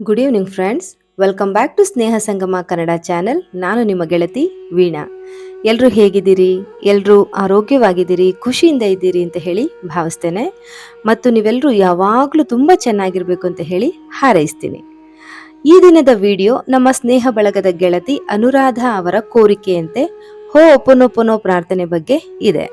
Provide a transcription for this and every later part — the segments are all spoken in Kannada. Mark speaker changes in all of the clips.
Speaker 1: Good evening friends welcome back to Sneha Sangama Kannada channel ನಾನು ನಿಮ್ಮ ಗೆಳತಿ ವೀಣಾ. ಎಲ್ಲರೂ ಹೇಗಿದ್ದೀರಿ? ಎಲ್ಲರೂ ಆರೋಗ್ಯವಾಗಿದ್ದೀರಿ? ಖುಷಿಯಿಂದ ಇದ್ದೀರಿ ಅಂತ ಹೇಳಿ ಭಾವಿಸ್ತೇನೆ. ಮತ್ತು ನೀವೆಲ್ಲರೂ ಯಾವಾಗಲೂ ತುಂಬ ಚೆನ್ನಾಗಿರಬೇಕು ಅಂತ ಹೇಳಿ ಹಾರೈಸ್ತೀನಿ. ಈ ದಿನದ ವಿಡಿಯೋ ನಮ್ಮ ಸ್ನೇಹ ಬಳಗದ ಗೆಳತಿ ಅನುರಾಧ ಅವರ ಕೋರಿಕೆಯಂತೆ ಹೋ ಒಪ್ಪನೊಪ್ಪನೋ ಪ್ರಾರ್ಥನೆ ಬಗ್ಗೆ ಇದೆ.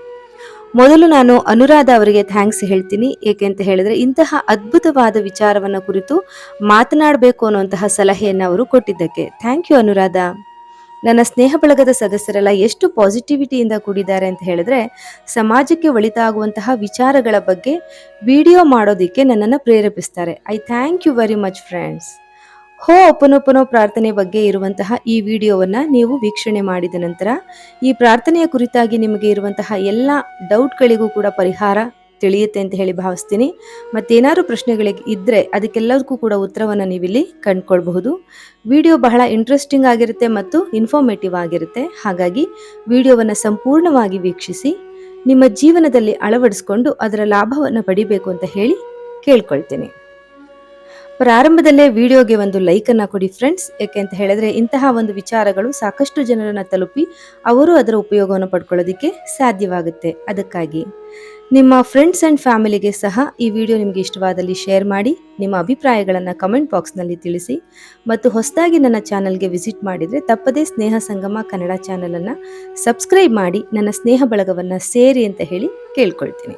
Speaker 1: ಮೊದಲು ನಾನು ಅನುರಾಧ ಅವರಿಗೆ ಥ್ಯಾಂಕ್ಸ್ ಹೇಳ್ತೀನಿ. ಏಕೆಂತ ಹೇಳಿದ್ರೆ, ಇಂತಹ ಅದ್ಭುತವಾದ ವಿಚಾರವನ್ನ ಕುರಿತು ಮಾತನಾಡಬೇಕು ಅನ್ನುವಂತಹ ಸಲಹೆಯನ್ನು ಅವರು ಕೊಟ್ಟಿದ್ದಕ್ಕೆ. Thank you Anuradha. ನನ್ನ ಸ್ನೇಹ ಬಳಗದ ಸದಸ್ಯರೆಲ್ಲ ಎಷ್ಟು ಪಾಸಿಟಿವಿಟಿಯಿಂದ ಕೂಡಿದ್ದಾರೆ ಅಂತ ಹೇಳಿದ್ರೆ, ಸಮಾಜಕ್ಕೆ ಒಳಿತಾಗುವಂತಹ ವಿಚಾರಗಳ ಬಗ್ಗೆ ವಿಡಿಯೋ ಮಾಡೋದಿಕ್ಕೆ ನನ್ನನ್ನು ಪ್ರೇರೇಪಿಸ್ತಾರೆ. I thank you very much friends Ho'oponopono ಪ್ರಾರ್ಥನೆ ಬಗ್ಗೆ ಇರುವಂತಹ ಈ ವಿಡಿಯೋವನ್ನು ನೀವು ವೀಕ್ಷಣೆ ಮಾಡಿದ ನಂತರ ಈ ಪ್ರಾರ್ಥನೆಯ ಕುರಿತಾಗಿ ನಿಮಗೆ ಇರುವಂತಹ ಎಲ್ಲ ಡೌಟ್ಗಳಿಗೂ ಕೂಡ ಪರಿಹಾರ ತಿಳಿಯುತ್ತೆ ಅಂತ ಹೇಳಿ ಭಾವಿಸ್ತೀನಿ. ಮತ್ತೇನಾದ್ರು ಪ್ರಶ್ನೆಗಳಿಗೆ ಇದ್ದರೆ ಅದಕ್ಕೆಲ್ಲದಕ್ಕೂ ಕೂಡ ಉತ್ತರವನ್ನು ನೀವಿಲ್ಲಿ ಕಂಡುಕೊಳ್ಬಹುದು. ವಿಡಿಯೋ ಬಹಳ ಇಂಟ್ರೆಸ್ಟಿಂಗ್ ಆಗಿರುತ್ತೆ ಮತ್ತು ಇನ್ಫಾರ್ಮೇಟಿವ್ ಆಗಿರುತ್ತೆ. ಹಾಗಾಗಿ ವಿಡಿಯೋವನ್ನು ಸಂಪೂರ್ಣವಾಗಿ ವೀಕ್ಷಿಸಿ, ನಿಮ್ಮ ಜೀವನದಲ್ಲಿ ಅಳವಡಿಸ್ಕೊಂಡು ಅದರ ಲಾಭವನ್ನು ಪಡಿಬೇಕು ಅಂತ ಹೇಳಿ ಕೇಳ್ಕೊಳ್ತೀನಿ. ಪ್ರಾರಂಭದಲ್ಲೇ ವಿಡಿಯೋಗೆ ಒಂದು ಲೈಕ್ ಅನ್ನ ಕೊಡಿ ಫ್ರೆಂಡ್ಸ್ ಯಾಕೆ ಅಂತ ಹೇಳಿದ್ರೆ ಇಂತಹ ಒಂದು ವಿಚಾರಗಳು ಸಾಕಷ್ಟು ಜನರನ್ನ ತಲುಪಿ ಅವರು ಅದರ ಉಪಯೋಗವನ್ನು ಪಡ್ಕೊಳ್ಳೋದಿಕ್ಕೆ ಸಾಧ್ಯವಾಗುತ್ತೆ. ಅದಕ್ಕಾಗಿ ನಿಮ್ಮ ಫ್ರೆಂಡ್ಸ್ ಅಂಡ್ ಫ್ಯಾಮಿಲಿಗೆ ಸಹ ಈ ವಿಡಿಯೋ ನಿಮಗೆ ಇಷ್ಟವಾದಲ್ಲಿ ಶೇರ್ ಮಾಡಿ, ನಿಮ್ಮ ಅಭಿಪ್ರಾಯಗಳನ್ನು ಕಮೆಂಟ್ ಬಾಕ್ಸ್ನಲ್ಲಿ ತಿಳಿಸಿ ಮತ್ತು ಹೊಸದಾಗಿ ನನ್ನ ಚಾನಲ್ಗೆ ವಿಸಿಟ್ ಮಾಡಿದರೆ ತಪ್ಪದೇ ಸ್ನೇಹ ಸಂಗಮ ಕನ್ನಡ ಚಾನಲನ್ನು ಸಬ್ಸ್ಕ್ರೈಬ್ ಮಾಡಿ, ನನ್ನ ಸ್ನೇಹ ಬಳಗವನ್ನು ಸೇರಿ ಅಂತ ಹೇಳಿ ಕೇಳ್ಕೊಳ್ತೀನಿ.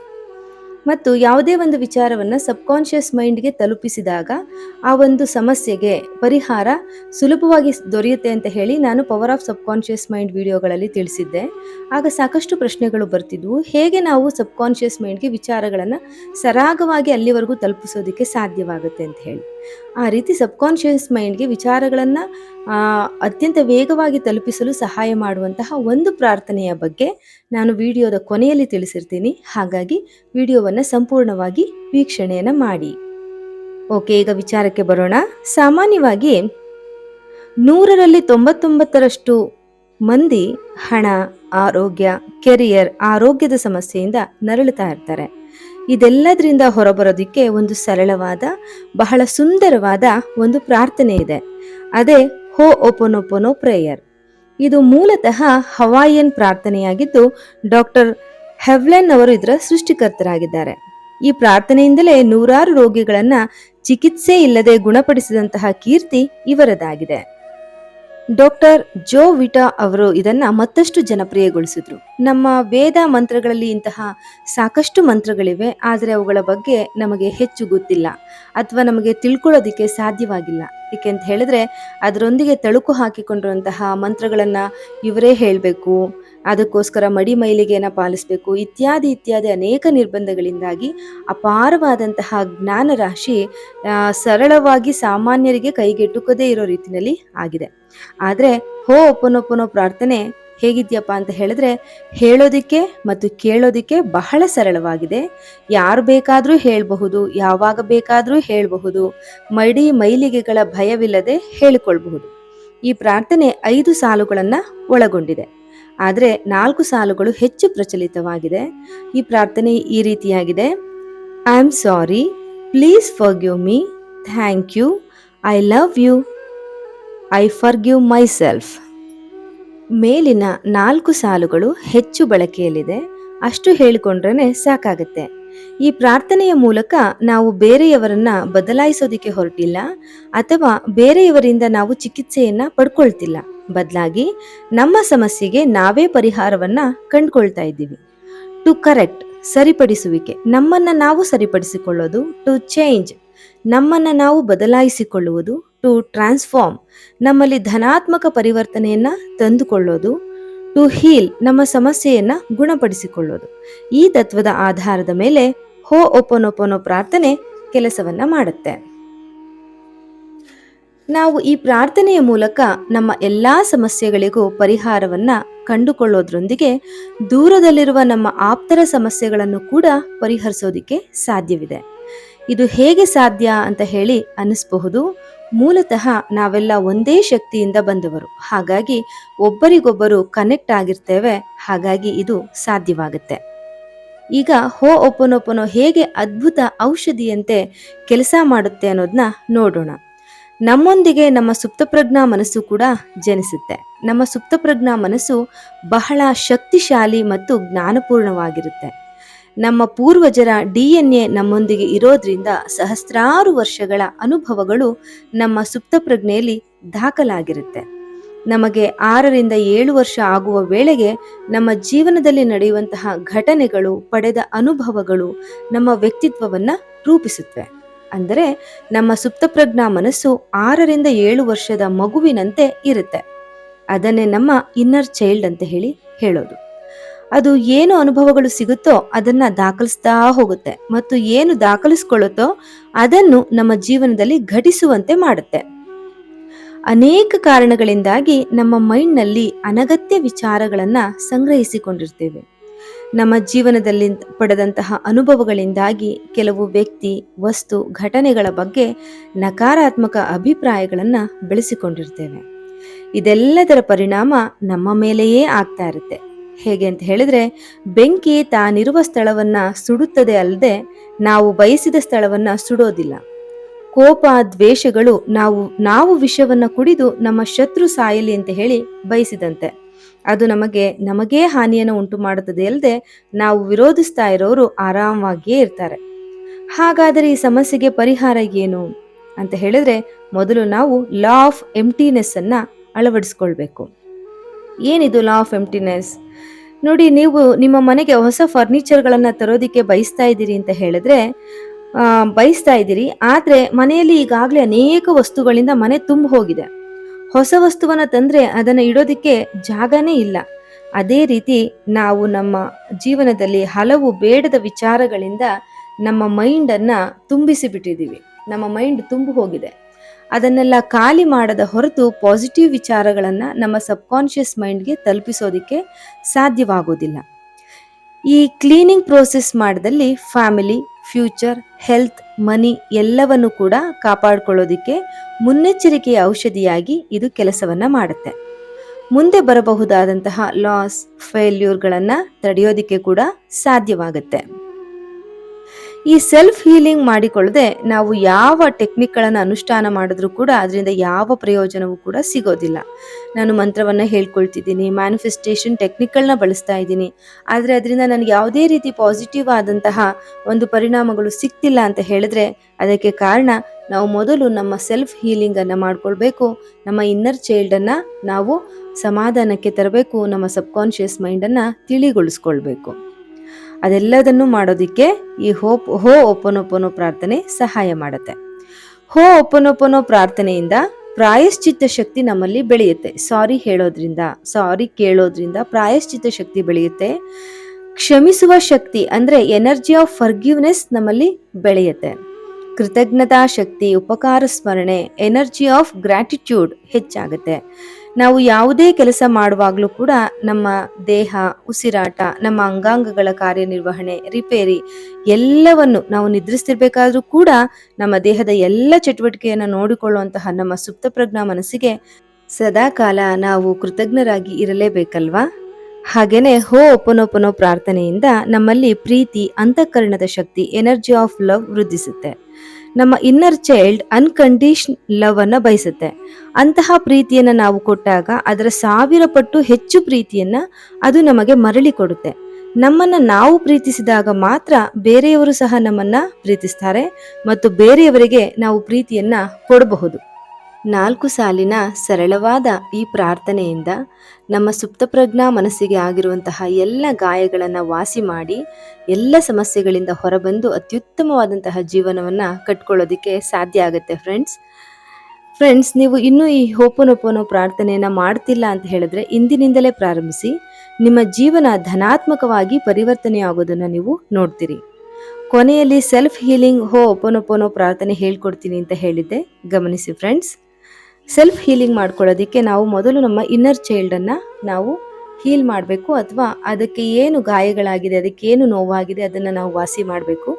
Speaker 1: ಮತ್ತು ಯಾವುದೇ ಒಂದು ವಿಚಾರವನ್ನು ಸಬ್ಕಾನ್ಷಿಯಸ್ ಮೈಂಡ್ಗೆ ತಲುಪಿಸಿದಾಗ ಆ ಒಂದು ಸಮಸ್ಯೆಗೆ ಪರಿಹಾರ ಸುಲಭವಾಗಿ ದೊರೆಯುತ್ತೆ ಅಂತ ಹೇಳಿ ನಾನು ಪವರ್ ಆಫ್ ಸಬ್ಕಾನ್ಷಿಯಸ್ ಮೈಂಡ್ ವಿಡಿಯೋಗಳಲ್ಲಿ ತಿಳಿಸಿದ್ದೆ. ಆಗ ಸಾಕಷ್ಟು ಪ್ರಶ್ನೆಗಳು ಬರ್ತಿದ್ವು. ಹೇಗೆ ನಾವು ಸಬ್ಕಾನ್ಷಿಯಸ್ ಮೈಂಡ್ಗೆ ವಿಚಾರಗಳನ್ನು ಸರಾಗವಾಗಿ ಅಲ್ಲಿವರೆಗೂ ತಲುಪಿಸೋದಕ್ಕೆ ಸಾಧ್ಯವಾಗುತ್ತೆ ಅಂತ ಹೇಳಿ. ಆ ರೀತಿ ಸಬ್ಕಾನ್ಷಿಯಸ್ ಮೈಂಡ್ಗೆ ವಿಚಾರಗಳನ್ನು ಅತ್ಯಂತ ವೇಗವಾಗಿ ತಲುಪಿಸಲು ಸಹಾಯ ಮಾಡುವಂತಹ ಒಂದು ಪ್ರಾರ್ಥನೆಯ ಬಗ್ಗೆ ನಾನು ವಿಡಿಯೋದ ಕೊನೆಯಲ್ಲಿ ತಿಳಿಸಿರ್ತೀನಿ. ಹಾಗಾಗಿ ವಿಡಿಯೋವನ್ನು ಸಂಪೂರ್ಣವಾಗಿ ವೀಕ್ಷಣೆಯನ್ನು ಮಾಡಿ. ಓಕೆ, ಈಗ ವಿಚಾರಕ್ಕೆ ಬರೋಣ. ಸಾಮಾನ್ಯವಾಗಿ ನೂರರಲ್ಲಿ ತೊಂಬತ್ತೊಂಬತ್ತರಷ್ಟು ಮಂದಿ ಹಣ, ಆರೋಗ್ಯ, ಕೆರಿಯರ್, ಆರೋಗ್ಯದ ಸಮಸ್ಯೆಯಿಂದ ನರಳುತ್ತಾ ಇರ್ತಾರೆ. ಇದೆಲ್ಲದರಿಂದ ಹೊರಬರೋದಕ್ಕೆ ಒಂದು ಸರಳವಾದ, ಬಹಳ ಸುಂದರವಾದ ಒಂದು ಪ್ರಾರ್ಥನೆ ಇದೆ. ಅದೇ ಹೋ ಒಪೊನೊಪೊನೋ ಪ್ರೇಯರ್. ಇದು ಮೂಲತಃ ಹವಾಯಿಯನ್ ಪ್ರಾರ್ಥನೆಯಾಗಿದ್ದು ಡಾಕ್ಟರ್ ಹೆವ್ಲೆನ್ ಅವರು ಇದರ ಸೃಷ್ಟಿಕರ್ತರಾಗಿದ್ದಾರೆ. ಈ ಪ್ರಾರ್ಥನೆಯಿಂದಲೇ ನೂರಾರು ರೋಗಿಗಳನ್ನ ಚಿಕಿತ್ಸೆ ಇಲ್ಲದೆ ಗುಣಪಡಿಸಿದಂತಹ ಕೀರ್ತಿ ಇವರದಾಗಿದೆ. ಡಾಕ್ಟರ್ ಜೋ ವಿಟಾ ಅವರು ಇದನ್ನ ಮತ್ತಷ್ಟು ಜನಪ್ರಿಯಗೊಳಿಸಿದ್ರು. ನಮ್ಮ ವೇದ ಮಂತ್ರಗಳಲ್ಲಿ ಇಂತಹ ಸಾಕಷ್ಟು ಮಂತ್ರಗಳಿವೆ, ಆದರೆ ಅವುಗಳ ಬಗ್ಗೆ ನಮಗೆ ಹೆಚ್ಚು ಗೊತ್ತಿಲ್ಲ, ಅಥವಾ ನಮಗೆ ತಿಳ್ಕೊಳ್ಳೋದಿಕ್ಕೆ ಸಾಧ್ಯವಾಗಿಲ್ಲ. ಏಕೆಂತ ಹೇಳಿದ್ರೆ, ಅದರೊಂದಿಗೆ ತಳುಕು ಹಾಕಿಕೊಂಡಿರುವಂತಹ ಮಂತ್ರಗಳನ್ನ ಇವರೇ ಹೇಳಬೇಕು ಅದಕ್ಕೋಸ್ಕರ ಮಡಿ ಮೈಲಿಗೆಯನ್ನು ಪಾಲಿಸಬೇಕು, ಇತ್ಯಾದಿ ಇತ್ಯಾದಿ ಅನೇಕ ನಿರ್ಬಂಧಗಳಿಂದಾಗಿ ಅಪಾರವಾದಂತಹ ಜ್ಞಾನ ರಾಶಿ ಸರಳವಾಗಿ ಸಾಮಾನ್ಯರಿಗೆ ಕೈಗೆಟುಕದೇ ಇರೋ ರೀತಿಯಲ್ಲಿ ಆಗಿದೆ. ಆದರೆ ಹೋ, ಒಪ್ಪನೊಪ್ಪನೋ ಪ್ರಾರ್ಥನೆ ಹೇಗಿದ್ಯಪ್ಪ ಅಂತ ಹೇಳಿದ್ರೆ, ಹೇಳೋದಿಕ್ಕೆ ಮತ್ತು ಕೇಳೋದಿಕ್ಕೆ ಬಹಳ ಸರಳವಾಗಿದೆ. ಯಾರು ಬೇಕಾದರೂ ಹೇಳಬಹುದು, ಯಾವಾಗ ಬೇಕಾದರೂ ಹೇಳಬಹುದು, ಮಡಿ ಮೈಲಿಗೆಗಳ ಭಯವಿಲ್ಲದೆ ಹೇಳಿಕೊಳ್ಬಹುದು. ಈ ಪ್ರಾರ್ಥನೆ ಐದು ಸಾಲುಗಳನ್ನು ಒಳಗೊಂಡಿದೆ. ಆದರೆ ನಾಲ್ಕು ಸಾಲುಗಳು ಹೆಚ್ಚು ಪ್ರಚಲಿತವಾಗಿದೆ. ಈ ಪ್ರಾರ್ಥನೆ ಈ ರೀತಿಯಾಗಿದೆ. I am sorry please forgive me thank you I love you I forgive myself ಮೇಲಿನ ನಾಲ್ಕು ಸಾಲುಗಳು ಹೆಚ್ಚು ಬಳಕೆಯಲ್ಲಿದೆ. ಅಷ್ಟು ಹೇಳಿಕೊಂಡ್ರೇ ಸಾಕಾಗುತ್ತೆ. ಈ ಪ್ರಾರ್ಥನೆಯ ಮೂಲಕ ನಾವು ಬೇರೆಯವರನ್ನ ಬದಲಾಯಿಸೋದಿಕ್ಕೆ ಹೊರಟಿಲ್ಲ ಅಥವಾ ಬೇರೆಯವರಿಂದ ನಾವು ಚಿಕಿತ್ಸೆಯನ್ನ ಪಡ್ಕೊಳ್ತಿಲ್ಲ. ಬದಲಾಗಿ ನಮ್ಮ ಸಮಸ್ಯೆಗೆ ನಾವೇ ಪರಿಹಾರವನ್ನ ಕಂಡುಕೊಳ್ತಾ ಇದ್ದೀವಿ ಟು ಕರೆಕ್ಟ್ ಸರಿಪಡಿಸುವಿಕೆ, ನಮ್ಮನ್ನ ನಾವು ಸರಿಪಡಿಸಿಕೊಳ್ಳೋದು ಟು ಚೇಂಜ್ ನಮ್ಮನ್ನ ನಾವು ಬದಲಾಯಿಸಿಕೊಳ್ಳುವುದು ಟು ಟ್ರಾನ್ಸ್ಫಾರ್ಮ್ ನಮ್ಮಲ್ಲಿ ಧನಾತ್ಮಕ ಪರಿವರ್ತನೆಯನ್ನ ತಂದುಕೊಳ್ಳೋದು ಟು ಹೀಲ್ ನಮ್ಮ ಸಮಸ್ಯೆಯನ್ನ ಗುಣಪಡಿಸಿಕೊಳ್ಳೋದು. ಈ ತತ್ವದ ಆಧಾರದ ಮೇಲೆ ಹೋ ಒಪ್ಪನೊಪ್ಪನೋ ಪ್ರಾರ್ಥನೆ ಕೆಲಸವನ್ನ ಮಾಡುತ್ತೆ. ನಾವು ಈ ಪ್ರಾರ್ಥನೆಯ ಮೂಲಕ ನಮ್ಮ ಎಲ್ಲಾ ಸಮಸ್ಯೆಗಳಿಗೂ ಪರಿಹಾರವನ್ನ ಕಂಡುಕೊಳ್ಳೋದ್ರೊಂದಿಗೆ ದೂರದಲ್ಲಿರುವ ನಮ್ಮ ಆಪ್ತರ ಸಮಸ್ಯೆಗಳನ್ನು ಕೂಡ ಪರಿಹರಿಸೋದಿಕ್ಕೆ ಸಾಧ್ಯವಿದೆ. ಇದು ಹೇಗೆ ಸಾಧ್ಯ ಅಂತ ಹೇಳಿ ಅನಿಸಬಹುದು ಮೂಲತಃ ನಾವೆಲ್ಲ ಒಂದೇ ಶಕ್ತಿಯಿಂದ ಬಂದವರು. ಹಾಗಾಗಿ ಒಬ್ಬರಿಗೊಬ್ಬರು ಕನೆಕ್ಟ್ ಆಗಿರ್ತೇವೆ. ಹಾಗಾಗಿ ಇದು ಸಾಧ್ಯವಾಗುತ್ತೆ. ಈಗ ಹೋ ಒಪ್ಪನೊಪ್ಪನೋ ಹೇಗೆ ಅದ್ಭುತ ಔಷಧಿಯಂತೆ ಕೆಲಸ ಮಾಡುತ್ತೆ ಅನ್ನೋದನ್ನ ನೋಡೋಣ. ನಮ್ಮೊಂದಿಗೆ ನಮ್ಮ ಸುಪ್ತಪ್ರಜ್ಞಾ ಮನಸ್ಸು ಕೂಡ ಜನಿಸುತ್ತೆ. ನಮ್ಮ ಸುಪ್ತಪ್ರಜ್ಞಾ ಮನಸ್ಸು ಬಹಳ ಶಕ್ತಿಶಾಲಿ ಮತ್ತು ಜ್ಞಾನಪೂರ್ಣವಾಗಿರುತ್ತೆ. ನಮ್ಮ ಪೂರ್ವಜರ ಡಿ ಎನ್ ಎ ನಮ್ಮೊಂದಿಗೆ ಇರೋದ್ರಿಂದ ಸಹಸ್ರಾರು ವರ್ಷಗಳ ಅನುಭವಗಳು ನಮ್ಮ ಸುಪ್ತಪ್ರಜ್ಞೆಯಲ್ಲಿ ದಾಖಲಾಗಿರುತ್ತೆ. ನಮಗೆ ಆರರಿಂದ ಏಳು ವರ್ಷ ಆಗುವ ವೇಳೆಗೆ ನಮ್ಮ ಜೀವನದಲ್ಲಿ ನಡೆಯುವಂತಹ ಘಟನೆಗಳು, ಪಡೆದ ಅನುಭವಗಳು ನಮ್ಮ ವ್ಯಕ್ತಿತ್ವವನ್ನು ರೂಪಿಸುತ್ತವೆ. ಅಂದರೆ ನಮ್ಮ ಸುಪ್ತಪ್ರಜ್ಞಾ ಮನಸ್ಸು ಆರರಿಂದ ಏಳು ವರ್ಷದ ಮಗುವಿನಂತೆ ಇರುತ್ತೆ. ಅದನ್ನೇ ನಮ್ಮ ಇನ್ನರ್ ಚೈಲ್ಡ್ ಅಂತ ಹೇಳಿ ಹೇಳೋದು. ಅದು ಏನು ಅನುಭವಗಳು ಸಿಗುತ್ತೋ ಅದನ್ನ ದಾಖಲಿಸ್ತಾ ಹೋಗುತ್ತೆ ಮತ್ತು ಏನು ದಾಖಲಿಸ್ಕೊಳ್ಳುತ್ತೋ ಅದನ್ನು ನಮ್ಮ ಜೀವನದಲ್ಲಿ ಘಟಿಸುವಂತೆ ಮಾಡುತ್ತೆ. ಅನೇಕ ಕಾರಣಗಳಿಂದಾಗಿ ನಮ್ಮ ಮೈಂಡ್ನಲ್ಲಿ ಅನಗತ್ಯ ವಿಚಾರಗಳನ್ನ ಸಂಗ್ರಹಿಸಿಕೊಂಡಿರ್ತೇವೆ. ನಮ್ಮ ಜೀವನದಲ್ಲಿ ಪಡೆದಂತಹ ಅನುಭವಗಳಿಂದಾಗಿ ಕೆಲವು ವ್ಯಕ್ತಿ, ವಸ್ತು, ಘಟನೆಗಳ ಬಗ್ಗೆ ನಕಾರಾತ್ಮಕ ಅಭಿಪ್ರಾಯಗಳನ್ನು ಬೆಳೆಸಿಕೊಂಡಿರ್ತೇವೆ. ಇದೆಲ್ಲದರ ಪರಿಣಾಮ ನಮ್ಮ ಮೇಲೆಯೇ ಆಗ್ತಾ ಇರುತ್ತೆ. ಹೇಗೆ ಅಂತ ಹೇಳಿದ್ರೆ, ಬೆಂಕಿ ತಾನಿರುವ ಸ್ಥಳವನ್ನ ಸುಡುತ್ತದೆ ಅಲ್ಲದೆ ನಾವು ಬಯಸಿದ ಸ್ಥಳವನ್ನ ಸುಡೋದಿಲ್ಲ. ಕೋಪ, ದ್ವೇಷಗಳು ನಾವು ನಾವು ವಿಷವನ್ನ ಕುಡಿದು ನಮ್ಮ ಶತ್ರು ಸಾಯಲಿ ಅಂತ ಹೇಳಿ ಬಯಸಿದಂತೆ. ಅದು ನಮಗೆ, ನಮಗೇ ಹಾನಿಯನ್ನು ಉಂಟು ಮಾಡುತ್ತದೆ ಅಲ್ಲದೆ ನಾವು ವಿರೋಧಿಸ್ತಾ ಇರೋರು ಆರಾಮವಾಗಿಯೇ ಇರ್ತಾರೆ. ಹಾಗಾದರೆ ಈ ಸಮಸ್ಯೆಗೆ ಪರಿಹಾರ ಏನು? ಅಂತ ಹೇಳಿದ್ರೆ ಮೊದಲು ನಾವು ಲಾ ಆಫ್ ಎಂಟಿನೆಸ್ ಅನ್ನ ಅಳವಡಿಸ್ಕೊಳ್ಬೇಕು. ಏನಿದು ಲಾ ಆಫ್ ಎಂಟಿನೆಸ್ ನೋಡಿ, ನೀವು ನಿಮ್ಮ ಮನೆಗೆ ಹೊಸ ಫರ್ನಿಚರ್ಗಳನ್ನು ತರೋದಿಕ್ಕೆ ಬಯಸ್ತಾ ಇದ್ದೀರಿ ಅಂತ ಹೇಳಿದ್ರೆ ಬಯಸ್ತಾ ಇದ್ದೀರಿ, ಆದರೆ ಮನೆಯಲ್ಲಿ ಈಗಾಗಲೇ ಅನೇಕ ವಸ್ತುಗಳಿಂದ ಮನೆ ತುಂಬ ಹೋಗಿದೆ. ಹೊಸ ವಸ್ತುವನ್ನ ತಂದ್ರೆ ಅದನ್ನ ಇಡೋದಿಕ್ಕೆ ಜಾಗನೇ ಇಲ್ಲ. ಅದೇ ರೀತಿ ನಾವು ನಮ್ಮ ಜೀವನದಲ್ಲಿ ಹಲವು ಬೇಡದ ವಿಚಾರಗಳಿಂದ ನಮ್ಮ ಮೈಂಡನ್ನು ತುಂಬಿಸಿ ಬಿಟ್ಟಿದ್ದೀವಿ ನಮ್ಮ ಮೈಂಡ್ ತುಂಬು ಹೋಗಿದೆ. ಅದನ್ನೆಲ್ಲ ಖಾಲಿ ಮಾಡದ ಹೊರತು ಪಾಸಿಟಿವ್ ವಿಚಾರಗಳನ್ನು ನಮ್ಮ ಸಬ್ಕಾನ್ಷಿಯಸ್ ಮೈಂಡ್ಗೆ ತಲುಪಿಸೋದಕ್ಕೆ ಸಾಧ್ಯವಾಗೋದಿಲ್ಲ. ಈ ಕ್ಲೀನಿಂಗ್ ಪ್ರೋಸೆಸ್ ಮಾಡಿದಲ್ಲಿ ಫ್ಯಾಮಿಲಿ ಫ್ಯೂಚರ್, ಹೆಲ್ತ್, ಮನಿ ಎಲ್ಲವನ್ನು ಕೂಡ ಕಾಪಾಡಿಕೊಳ್ಳೋದಿಕ್ಕೆ ಮುನ್ನೆಚ್ಚರಿಕೆಯ ಔಷಧಿಯಾಗಿ ಇದು ಕೆಲಸವನ್ನ ಮಾಡುತ್ತೆ. ಮುಂದೆ ಬರಬಹುದಾದಂತಹ ಲಾಸ್ ಫೇಲ್ಯೂರ್ಗಳನ್ನು ತಡೆಯೋದಿಕ್ಕೆ ಕೂಡ ಸಾಧ್ಯವಾಗುತ್ತೆ. ಈ ಸೆಲ್ಫ್ ಹೀಲಿಂಗ್ ಮಾಡಿಕೊಳ್ಳದೆ ನಾವು ಯಾವ ಟೆಕ್ನಿಕ್ಗಳನ್ನು ಅನುಷ್ಠಾನ ಮಾಡಿದ್ರೂ ಕೂಡ ಅದರಿಂದ ಯಾವ ಪ್ರಯೋಜನವೂ ಕೂಡ ಸಿಗೋದಿಲ್ಲ. ನಾನು ಮಂತ್ರವನ್ನು ಹೇಳ್ಕೊಳ್ತಿದ್ದೀನಿ ಮ್ಯಾನಿಫೆಸ್ಟೇಷನ್ ಟೆಕ್ನಿಕ್ಗಳನ್ನ ಬಳಸ್ತಾ ಇದ್ದೀನಿ. ಆದರೆ ಅದರಿಂದ ನನಗೆ ಯಾವುದೇ ರೀತಿ ಪಾಸಿಟಿವ್ ಆದಂತಹ ಒಂದು ಪರಿಣಾಮಗಳು ಸಿಗ್ತಿಲ್ಲ ಅಂತ ಹೇಳಿದ್ರೆ ಅದಕ್ಕೆ ಕಾರಣ ನಾವು ಮೊದಲು ನಮ್ಮ ಸೆಲ್ಫ್ ಹೀಲಿಂಗನ್ನು ಮಾಡ್ಕೊಳ್ಬೇಕು, ನಮ್ಮ ಇನ್ನರ್ ಚೈಲ್ಡನ್ನು ನಾವು ಸಮಾಧಾನಕ್ಕೆ ತರಬೇಕು, ನಮ್ಮ ಸಬ್ಕಾನ್ಷಿಯಸ್ ಮೈಂಡನ್ನು ತಿಳಿಗೊಳಿಸ್ಕೊಳ್ಬೇಕು. ಅದೆಲ್ಲದನ್ನು ಮಾಡೋದಕ್ಕೆ ಈ ಹೋಪ್ ಹೋ ಒಪ್ಪನೊಪ್ಪನೋ ಪ್ರಾರ್ಥನೆ ಸಹಾಯ ಮಾಡುತ್ತೆ. ಹೋ ಒಪ್ಪನೊಪ್ಪನೋ ಪ್ರಾರ್ಥನೆಯಿಂದ ಪ್ರಾಯಶ್ಚಿತ್ತ ಶಕ್ತಿ ನಮ್ಮಲ್ಲಿ ಬೆಳೆಯುತ್ತೆ. ಸಾರಿ ಹೇಳೋದ್ರಿಂದ, ಸಾರಿ ಕೇಳೋದ್ರಿಂದ ಪ್ರಾಯಶ್ಚಿತ್ತ ಶಕ್ತಿ ಬೆಳೆಯುತ್ತೆ. ಕ್ಷಮಿಸುವ ಶಕ್ತಿ ಅಂದರೆ ಎನರ್ಜಿ ಆಫ್ ಫರ್ಗಿವ್ನೆಸ್ ನಮ್ಮಲ್ಲಿ ಬೆಳೆಯುತ್ತೆ. ಕೃತಜ್ಞತಾ ಶಕ್ತಿ, ಉಪಕಾರ ಸ್ಮರಣೆ, ಎನರ್ಜಿ ಆಫ್ ಗ್ರ್ಯಾಟಿಟ್ಯೂಡ್ ಹೆಚ್ಚಾಗುತ್ತೆ. ನಾವು ಯಾವುದೇ ಕೆಲಸ ಮಾಡುವಾಗಲೂ ಕೂಡ ನಮ್ಮ ದೇಹ, ಉಸಿರಾಟ, ನಮ್ಮ ಅಂಗಾಂಗಗಳ ಕಾರ್ಯನಿರ್ವಹಣೆ, ರಿಪೇರಿ ಎಲ್ಲವನ್ನು ನಾವು ನಿದ್ರಿಸ್ತಿರ್ಬೇಕಾದ್ರೂ ಕೂಡ ನಮ್ಮ ದೇಹದ ಎಲ್ಲ ಚಟುವಟಿಕೆಯನ್ನು ನೋಡಿಕೊಳ್ಳುವಂತಹ ನಮ್ಮ ಸುಪ್ತಪ್ರಜ್ಞಾ ಮನಸ್ಸಿಗೆ ಸದಾಕಾಲ ನಾವು ಕೃತಜ್ಞರಾಗಿ ಇರಲೇಬೇಕಲ್ವಾ? ಹಾಗೇನೆ ಹೋ ಒಪ್ಪನೊಪ್ಪನೋ ಪ್ರಾರ್ಥನೆಯಿಂದ ನಮ್ಮಲ್ಲಿ ಪ್ರೀತಿ, ಅಂತಃಕರಣದ ಶಕ್ತಿ ಎನರ್ಜಿ ಆಫ್ ಲವ್ ವೃದ್ಧಿಸುತ್ತೆ. ನಮ್ಮ ಇನ್ನರ್ ಚೈಲ್ಡ್ ಅನ್ಕಂಡೀಷನ್ ಲವ್ ಅನ್ನ ಬಯಸುತ್ತೆ. ಅಂತಹ ಪ್ರೀತಿಯನ್ನ ನಾವು ಕೊಟ್ಟಾಗ ಅದರ ಸಾವಿರ ಪಟ್ಟು ಹೆಚ್ಚು ಪ್ರೀತಿಯನ್ನ ಅದು ನಮಗೆ ಮರಳಿ ಕೊಡುತ್ತೆ. ನಮ್ಮನ್ನ ನಾವು ಪ್ರೀತಿಸಿದಾಗ ಮಾತ್ರ ಬೇರೆಯವರು ಸಹ ನಮ್ಮನ್ನ ಪ್ರೀತಿಸ್ತಾರೆ ಮತ್ತು ಬೇರೆಯವರಿಗೆ ನಾವು ಪ್ರೀತಿಯನ್ನ ಕೊಡಬಹುದು. ನಾಲ್ಕು ಸಾಲಿನ ಸರಳವಾದ ಈ ಪ್ರಾರ್ಥನೆಯಿಂದ ನಮ್ಮ ಸುಪ್ತಪ್ರಜ್ಞಾ ಮನಸ್ಸಿಗೆ ಆಗಿರುವಂತಹ ಎಲ್ಲ ಗಾಯಗಳನ್ನು ವಾಸಿ ಮಾಡಿ ಎಲ್ಲ ಸಮಸ್ಯೆಗಳಿಂದ ಹೊರಬಂದು ಅತ್ಯುತ್ತಮವಾದಂತಹ ಜೀವನವನ್ನು ಕಟ್ಕೊಳ್ಳೋದಕ್ಕೆ ಸಾಧ್ಯ ಆಗುತ್ತೆ ಫ್ರೆಂಡ್ಸ್ ಫ್ರೆಂಡ್ಸ್ ನೀವು ಇನ್ನೂ ಈ ಹೋಪನೋಪನೋ ಪ್ರಾರ್ಥನೆಯನ್ನು ಮಾಡ್ತಿಲ್ಲ ಅಂತ ಹೇಳಿದ್ರೆ ಇಂದಿನಿಂದಲೇ ಪ್ರಾರಂಭಿಸಿ, ನಿಮ್ಮ ಜೀವನ ಧನಾತ್ಮಕವಾಗಿ ಪರಿವರ್ತನೆಯಾಗೋದನ್ನು ನೀವು ನೋಡ್ತೀರಿ. ಕೊನೆಯಲ್ಲಿ ಸೆಲ್ಫ್ ಹೀಲಿಂಗ್ ಹೋ ಒಪನೊಪನೋ ಪ್ರಾರ್ಥನೆ ಹೇಳ್ಕೊಡ್ತೀನಿ ಅಂತ ಹೇಳಿದ್ದೆ. ಗಮನಿಸಿ ಫ್ರೆಂಡ್ಸ್ ಸೆಲ್ಫ್ ಹೀಲಿಂಗ್ ಮಾಡ್ಕೊಳ್ಳೋದಕ್ಕೆ ನಾವು ಮೊದಲು ನಮ್ಮ ಇನ್ನರ್ ಚೈಲ್ಡನ್ನು ನಾವು ಹೀಲ್ ಮಾಡಬೇಕು ಅಥವಾ ಅದಕ್ಕೆ ಏನು ಗಾಯಗಳಾಗಿದೆ, ಅದಕ್ಕೆ ಏನು ನೋವಾಗಿದೆ ಅದನ್ನು ನಾವು ವಾಸಿ ಮಾಡಬೇಕು.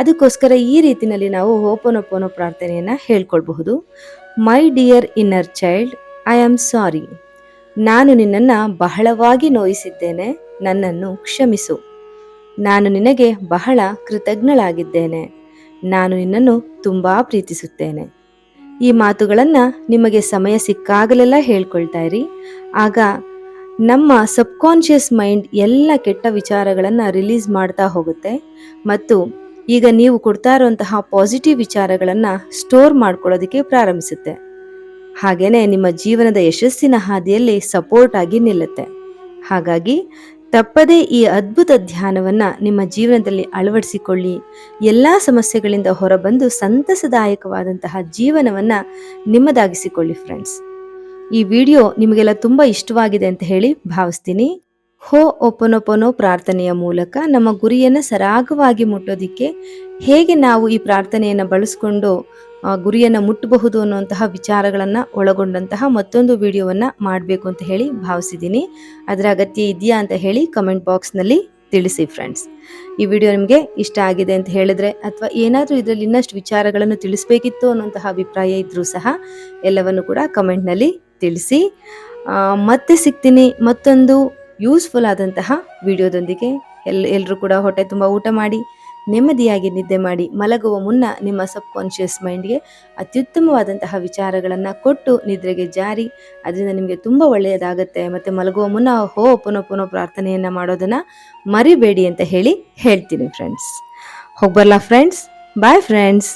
Speaker 1: ಅದಕ್ಕೋಸ್ಕರ ಈ ರೀತಿಯಲ್ಲಿ ನಾವು ಹೋಪನೊಪ್ಪನೋ ಪ್ರಾರ್ಥನೆಯನ್ನು ಹೇಳ್ಕೊಳ್ಬಹುದು. My dear inner child I am sorry ನಾನು ನಿನ್ನನ್ನು ಬಹಳವಾಗಿ ನೋಯಿಸಿದ್ದೇನೆ, ನನ್ನನ್ನು ಕ್ಷಮಿಸು. ನಾನು ನಿನಗೆ ಬಹಳ ಕೃತಜ್ಞಳಾಗಿದ್ದೇನೆ. ನಾನು ನಿನ್ನನ್ನು ತುಂಬ ಪ್ರೀತಿಸುತ್ತೇನೆ. ಈ ಮಾತುಗಳನ್ನು ನಿಮಗೆ ಸಮಯ ಸಿಕ್ಕಾಗಲೆಲ್ಲ ಹೇಳ್ಕೊಳ್ತಾ ಇರಿ. ಆಗ ನಮ್ಮ ಸಬ್ಕಾನ್ಷಿಯಸ್ ಮೈಂಡ್ ಎಲ್ಲ ಕೆಟ್ಟ ವಿಚಾರಗಳನ್ನು ರಿಲೀಸ್ ಮಾಡ್ತಾ ಹೋಗುತ್ತೆ. ಮತ್ತು ಈಗ ನೀವು ಕೊಡ್ತಾ ಇರುವಂತಹ ಪಾಸಿಟಿವ್ ವಿಚಾರಗಳನ್ನು ಸ್ಟೋರ್ ಮಾಡ್ಕೊಳ್ಳೋದಕ್ಕೆ ಪ್ರಾರಂಭಿಸುತ್ತೆ. ಹಾಗೆಯೇ ನಿಮ್ಮ ಜೀವನದ ಯಶಸ್ಸಿನ ಹಾದಿಯಲ್ಲಿ ಸಪೋರ್ಟ್ ಆಗಿ ನಿಲ್ಲುತ್ತೆ. ಹಾಗಾಗಿ ತಪ್ಪದೇ ಈ ಅದ್ಭುತ ಧ್ಯಾನವನ್ನ ನಿಮ್ಮ ಜೀವನದಲ್ಲಿ ಅಳವಡಿಸಿಕೊಳ್ಳಿ. ಎಲ್ಲ ಸಮಸ್ಯೆಗಳಿಂದ ಹೊರಬಂದು ಸಂತಸದಾಯಕವಾದಂತಹ ಜೀವನವನ್ನ ನಿಮ್ಮದಾಗಿಸಿಕೊಳ್ಳಿ ಫ್ರೆಂಡ್ಸ್ ಈ ವಿಡಿಯೋ ನಿಮಗೆಲ್ಲ ತುಂಬಾ ಇಷ್ಟವಾಗಿದೆ ಅಂತ ಹೇಳಿ ಭಾವಿಸ್ತೀನಿ. ಹೋ ಒಪ್ಪನೊಪ್ಪನೋ ಪ್ರಾರ್ಥನೆಯ ಮೂಲಕ ನಮ್ಮ ಗುರಿಯನ್ನು ಸರಾಗವಾಗಿ ಮುಟ್ಟೋದಿಕ್ಕೆ ಹೇಗೆ ನಾವು ಈ ಪ್ರಾರ್ಥನೆಯನ್ನು ಬಳಸ್ಕೊಂಡು ಗುರಿಯನ್ನು ಮುಟ್ಟಬಹುದು ಅನ್ನುವಂತಹ ವಿಚಾರಗಳನ್ನು ಒಳಗೊಂಡಂತಹ ಮತ್ತೊಂದು ವಿಡಿಯೋವನ್ನು ಮಾಡಬೇಕು ಅಂತ ಹೇಳಿ ಭಾವಿಸಿದ್ದೀನಿ. ಅದರ ಅಗತ್ಯ ಇದೆಯಾ ಅಂತ ಹೇಳಿ ಕಮೆಂಟ್ ಬಾಕ್ಸ್ನಲ್ಲಿ ತಿಳಿಸಿ ಫ್ರೆಂಡ್ಸ್. ಈ ವಿಡಿಯೋ ನಿಮಗೆ ಇಷ್ಟ ಆಗಿದೆ ಅಂತ ಹೇಳಿದ್ರೆ ಅಥವಾ ಏನಾದರೂ ಇದರಲ್ಲಿ ಇನ್ನಷ್ಟು ವಿಚಾರಗಳನ್ನು ತಿಳಿಸ್ಬೇಕಿತ್ತು ಅನ್ನುವಂತಹ ಅಭಿಪ್ರಾಯ ಇದ್ದರೂ ಸಹ ಎಲ್ಲವನ್ನು ಕೂಡ ಕಮೆಂಟ್ನಲ್ಲಿ ತಿಳಿಸಿ. ಮತ್ತೆ ಸಿಗ್ತೀನಿ ಮತ್ತೊಂದು ಯೂಸ್ಫುಲ್ ಆದಂತಹ ವಿಡಿಯೋದೊಂದಿಗೆ ಎಲ್ ಎಲ್ಲರೂ ಕೂಡ ಹೊಟ್ಟೆ ತುಂಬ ಊಟ ಮಾಡಿ, ನೆಮ್ಮದಿಯಾಗಿ ನಿದ್ದೆ ಮಾಡಿ, ಮಲಗುವ ಮುನ್ನ ನಿಮ್ಮ ಸಬ್ ಕಾನ್ಷಿಯಸ್ ಮೈಂಡ್ಗೆ ಅತ್ಯುತ್ತಮವಾದಂತಹ ವಿಚಾರಗಳನ್ನು ಕೊಟ್ಟು ನಿದ್ರೆಗೆ ಜಾರಿ, ಅದರಿಂದ ನಿಮಗೆ ತುಂಬ ಒಳ್ಳೆಯದಾಗುತ್ತೆ. ಮತ್ತು ಮಲಗುವ ಮುನ್ನ ಹೋ, ಪುನಃ ಪುನಃ ಪ್ರಾರ್ಥನೆಯನ್ನು ಮಾಡೋದನ್ನು ಮರಿಬೇಡಿ ಅಂತ ಹೇಳಿ ಹೇಳ್ತೀನಿ ಫ್ರೆಂಡ್ಸ್ ಹೋಗ್ಬರ್ಲಾ ಫ್ರೆಂಡ್ಸ್ ಬಾಯ್ ಫ್ರೆಂಡ್ಸ್